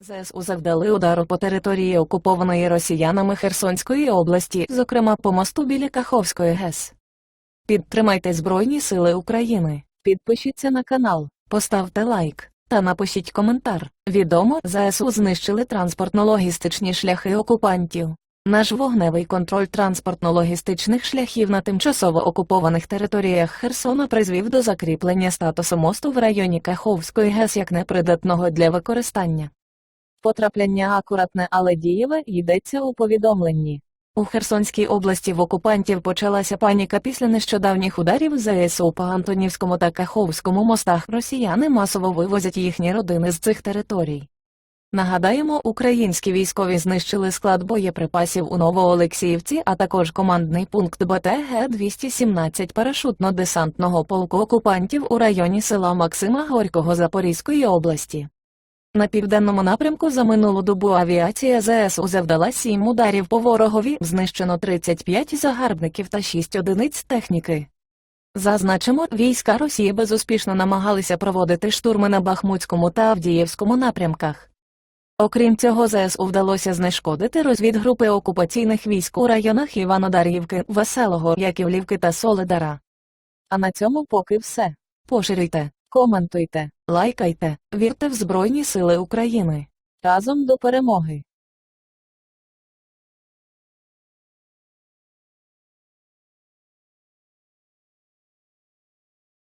ЗСУ завдали удару по території окупованої росіянами Херсонської області, зокрема по мосту біля Каховської ГЕС. Підтримайте Збройні Сили України, підпишіться на канал, поставте лайк та напишіть коментар. Відомо, ЗСУ знищили транспортно-логістичні шляхи окупантів. Наш вогневий контроль транспортно-логістичних шляхів на тимчасово окупованих територіях Херсона призвів до закріплення статусу мосту в районі Каховської ГЕС як непридатного для використання. Потрапляння акуратне, але дієве йдеться у повідомленні. У Херсонській області в окупантів почалася паніка після нещодавніх ударів ЗСУ по Антонівському та Каховському мостах. Росіяни масово вивозять їхні родини з цих територій. Нагадаємо, українські військові знищили склад боєприпасів у Новоолексіївці, а також командний пункт БТГ-217 парашутно-десантного полку окупантів у районі села Максима Горького Запорізької області. На південному напрямку за минулу добу авіація ЗСУ завдала 7 ударів по ворогові, знищено 35 загарбників та 6 одиниць техніки. Зазначимо, війська Росії безуспішно намагалися проводити штурми на Бахмутському та Авдіївському напрямках. Окрім цього, ЗСУ вдалося знешкодити розвідгрупи окупаційних військ у районах Іванодар'ївки, Веселого, Яківлівки та Солидара. А на цьому поки все. Поширюйте, коментуйте, лайкайте, вірте в Збройні Сили України. Разом до перемоги!